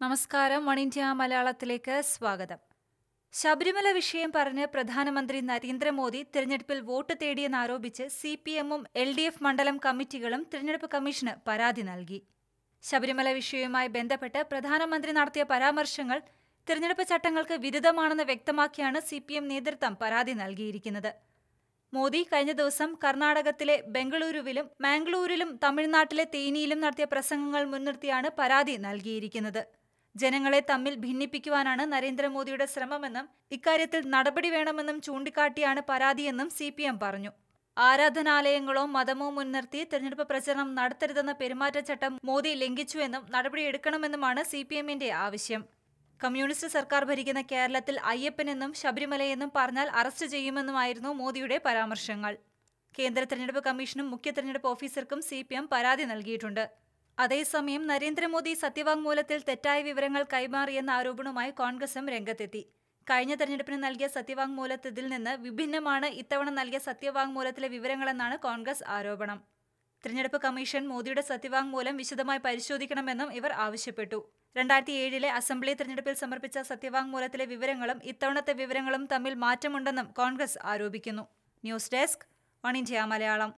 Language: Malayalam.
നമസ്കാരം. വൺ ഇന്ത്യ മലയാളത്തിലേക്ക് സ്വാഗതം. ശബരിമല വിഷയം പറഞ്ഞ് പ്രധാനമന്ത്രി നരേന്ദ്രമോദി തിരഞ്ഞെടുപ്പിൽ വോട്ട് തേടിയെന്നാരോപിച്ച് സി പി എമ്മും എൽ ഡി എഫ് മണ്ഡലം കമ്മിറ്റികളും തിരഞ്ഞെടുപ്പ് കമ്മീഷന് പരാതി നൽകി. ശബരിമല വിഷയവുമായി ബന്ധപ്പെട്ട് പ്രധാനമന്ത്രി നടത്തിയ പരാമർശങ്ങൾ തിരഞ്ഞെടുപ്പ് ചട്ടങ്ങൾക്ക് വിരുദ്ധമാണെന്ന് വ്യക്തമാക്കിയാണ് സി പി എം നേതൃത്വം പരാതി നൽകിയിരിക്കുന്നത്. മോദി കഴിഞ്ഞ ദിവസം കർണാടകത്തിലെ ബംഗളൂരുവിലും മാംഗ്ലൂരിലും തമിഴ്നാട്ടിലെ തേനിയിലും നടത്തിയ പ്രസംഗങ്ങൾ മുൻനിർത്തിയാണ് പരാതി നൽകിയിരിക്കുന്നത്. ജനങ്ങളെ തമ്മിൽ ഭിന്നിപ്പിക്കുവാനാണ് നരേന്ദ്രമോദിയുടെ ശ്രമമെന്നും ഇക്കാര്യത്തിൽ നടപടി വേണമെന്നും ചൂണ്ടിക്കാട്ടിയാണ് പരാതിയെന്നും സി പറഞ്ഞു. ആരാധനാലയങ്ങളോ മതമോ മുൻനിർത്തി തെരഞ്ഞെടുപ്പ് പ്രചരണം നടത്തരുതെന്ന പെരുമാറ്റച്ചട്ടം മോദി ലംഘിച്ചുവെന്നും നടപടിയെടുക്കണമെന്നുമാണ് സി പി എമ്മിന്റെ ആവശ്യം. കമ്മ്യൂണിസ്റ്റ് സർക്കാർ ഭരിക്കുന്ന കേരളത്തിൽ അയ്യപ്പനെന്നും ശബരിമലയെന്നും പറഞ്ഞാൽ അറസ്റ്റ് ചെയ്യുമെന്നുമായിരുന്നു മോദിയുടെ പരാമർശങ്ങൾ. കേന്ദ്ര തെരഞ്ഞെടുപ്പ് കമ്മീഷനും മുഖ്യ തെരഞ്ഞെടുപ്പ് ഓഫീസർക്കും സി പരാതി നൽകിയിട്ടുണ്ട്. അതേസമയം നരേന്ദ്രമോദി സത്യവാങ്മൂലത്തിൽ തെറ്റായ വിവരങ്ങൾ കൈമാറിയെന്ന ആരോപണവുമായി കോൺഗ്രസും രംഗത്തെത്തി. കഴിഞ്ഞ തെരഞ്ഞെടുപ്പിന് നൽകിയ സത്യവാങ്മൂലത്തിൽ നിന്ന് വിഭിന്നമാണ് ഇത്തവണ നൽകിയ സത്യവാങ്മൂലത്തിലെ വിവരങ്ങളെന്നാണ് കോൺഗ്രസ് ആരോപണം. തിരഞ്ഞെടുപ്പ് കമ്മീഷൻ മോദിയുടെ സത്യവാങ്മൂലം വിശദമായി പരിശോധിക്കണമെന്നും ഇവർ ആവശ്യപ്പെട്ടു. രണ്ടായിരത്തി ഏഴിലെ അസംബ്ലി തെരഞ്ഞെടുപ്പിൽ സമർപ്പിച്ച സത്യവാങ്മൂലത്തിലെ വിവരങ്ങളും ഇത്തവണത്തെ വിവരങ്ങളും തമ്മിൽ മാറ്റമുണ്ടെന്നും കോൺഗ്രസ് ആരോപിക്കുന്നു. News desk one India Malayalam.